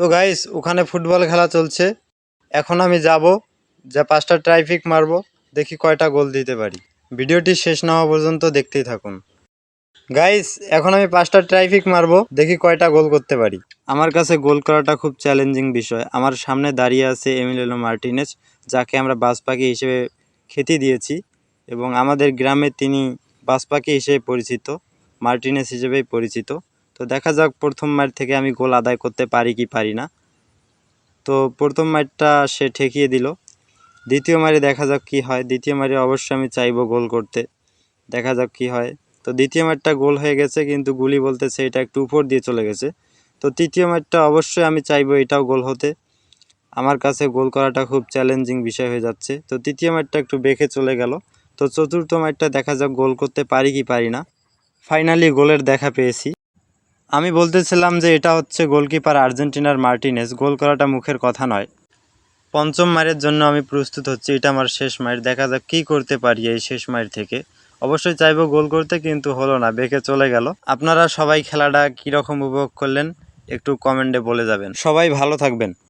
তো গাইস ওখানে ফুটবল খেলা চলছে। এখন আমি যাব, যা পাঁচটা ট্রাইফিক মারবো, দেখি কয়টা গোল দিতে পারি। ভিডিওটি শেষ না হওয়া পর্যন্ত দেখতেই থাকুন। গাইস এখন আমি পাঁচটা ট্রাইফিক মারবো, দেখি কয়টা গোল করতে পারি। আমার কাছে গোল করাটা খুব চ্যালেঞ্জিং বিষয়। আমার সামনে দাঁড়িয়ে আছে এমিলেনো মার্টিনেজ, যাকে আমরা বাজ পাখি হিসেবে খেতে দিয়েছি এবং আমাদের গ্রামে তিনি বাজ পাখি হিসেবে পরিচিত মার্টিনেস হিসেবেই পরিচিত। তো দেখা যাক প্রথম ম্যাচ থেকে আমি গোল আদায় করতে পারি কি পারি না। তো প্রথম ম্যাচটা সে ঠেকিয়ে দিল। দ্বিতীয় মারে দেখা যাক কি হয়। দ্বিতীয় মারে অবশ্যই আমি চাইব গোল করতে। দেখা যাক কি হয়। তো দ্বিতীয় ম্যাচটা গোল হয়ে গেছে, কিন্তু গুলি বলতেছে এটা একটু উপর দিয়ে চলে গেছে। তো তৃতীয় ম্যাচটা অবশ্যই আমি চাইব এটাও গোল হতে। আমার কাছে গোল করাটা খুব চ্যালেঞ্জিং বিষয় হয়ে যাচ্ছে। তো তৃতীয় ম্যাচটা একটু বেঁকে চলে গেল। তো চতুর্থ ম্যাচটা দেখা যাক গোল করতে পারি কি পারি না। ফাইনালি গোলের দেখা পেয়েছি। আমি বলতেছিলাম যে এটা হচ্ছে গোলকিপার আর্জেন্টিনার মার্টিনেস গোল করাটা মুখের কথা নয়। পঞ্চম মারের জন্য আমি প্রস্তুত হচ্ছি। এটা আমার শেষ মাইর। দেখা যাক কী করতে পারি এই শেষ মাইর থেকে। অবশ্যই চাইব গোল করতে, কিন্তু হলো না। বেঁকে চলে গেল। আপনারা সবাই খেলাটা কীরকম উপভোগ করলেন, একটু কমেন্টে বলে যাবেন। সবাই ভালো থাকবেন।